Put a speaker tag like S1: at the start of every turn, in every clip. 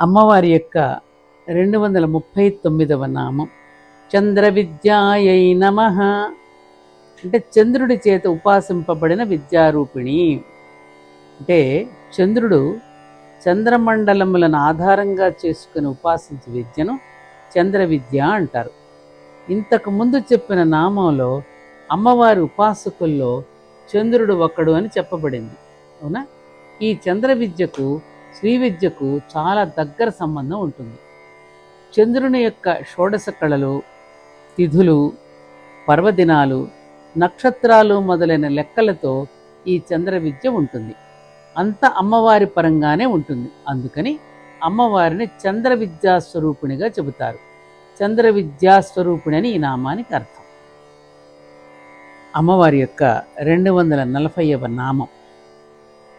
S1: అమ్మవారి యొక్క రెండు వందల ముప్పై తొమ్మిదవ నామం. చంద్ర విద్యాయై నమ. అంటే చంద్రుడి చేత ఉపాసింపబడిన విద్యారూపిణి. అంటే చంద్రుడు చంద్రమండలములను ఆధారంగా చేసుకుని ఉపాసించే విద్యను చంద్ర విద్య అంటారు. ఇంతకు ముందు చెప్పిన నామంలో అమ్మవారి ఉపాసకుల్లో చంద్రుడు ఒక్కడు అని చెప్పబడింది. అవునా? ఈ చంద్ర విద్యకు శ్రీ విద్యకు చాలా దగ్గర సంబంధం ఉంటుంది. చంద్రుని యొక్క షోడశ కళలు తిథులు పర్వదినాలు నక్షత్రాలు మొదలైన లెక్కలతో ఈ చంద్ర విద్య ఉంటుంది. అంత అమ్మవారి పరంగానే ఉంటుంది. అందుకని అమ్మవారిని చంద్ర విద్యాస్వరూపిణిగా చెబుతారు. చంద్ర విద్యాస్వరూపిణి అని ఈ నామానికి అర్థం. అమ్మవారి యొక్క రెండు వందల నలభైవ నామం.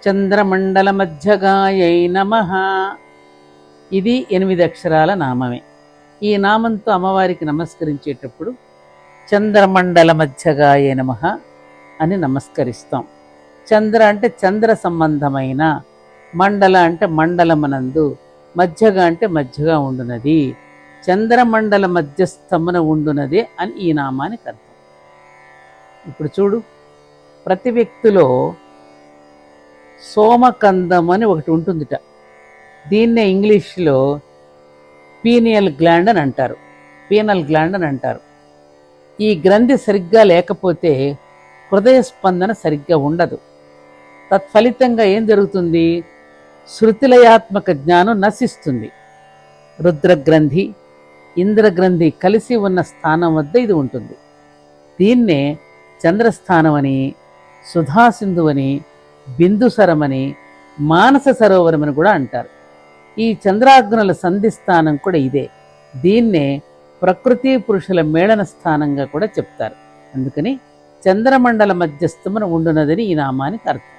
S1: చంద్రమండల మధ్యగాయై నమ. ఇది ఎనిమిది అక్షరాల నామమే. ఈ నామంతో అమ్మవారికి నమస్కరించేటప్పుడు చంద్రమండల మధ్యగాయే నమ అని నమస్కరిస్తాం. చంద్ర అంటే చంద్ర సంబంధమైన మండల అంటే మండలమనందు మధ్యగా అంటే మధ్యగా ఉండునది. చంద్రమండల మధ్యస్థమున ఉండునదే అని ఈ నామానికి అర్థం. ఇప్పుడు చూడు ప్రతి వ్యక్తిలో సోమకందం అని ఒకటి ఉంటుందిట. దీన్నే ఇంగ్లీష్లో పీనియల్ గ్లాండ్ అని అంటారు. పీనల్ గ్లాండ్ అని అంటారు. ఈ గ్రంథి సరిగ్గా లేకపోతే హృదయ స్పందన సరిగ్గా ఉండదు. తత్ఫలితంగా ఏం జరుగుతుంది? శృతిలయాత్మక జ్ఞానం నశిస్తుంది. రుద్రగ్రంథి ఇంద్రగ్రంథి కలిసి ఉన్న స్థానం వద్ద ఇది ఉంటుంది. దీన్నే చంద్రస్థానం అని సుధాసింధు అని బిందుసరమని మానస సరోవరమని కూడా అంటారు. ఈ చంద్రాగ్నుల సంధి స్థానం కూడా ఇదే. దీన్నే ప్రకృతి పురుషుల మేళన స్థానంగా కూడా చెప్తారు. అందుకని చంద్రమండల మధ్యస్థమున ఉండునదని ఈ నామానికి అర్థం.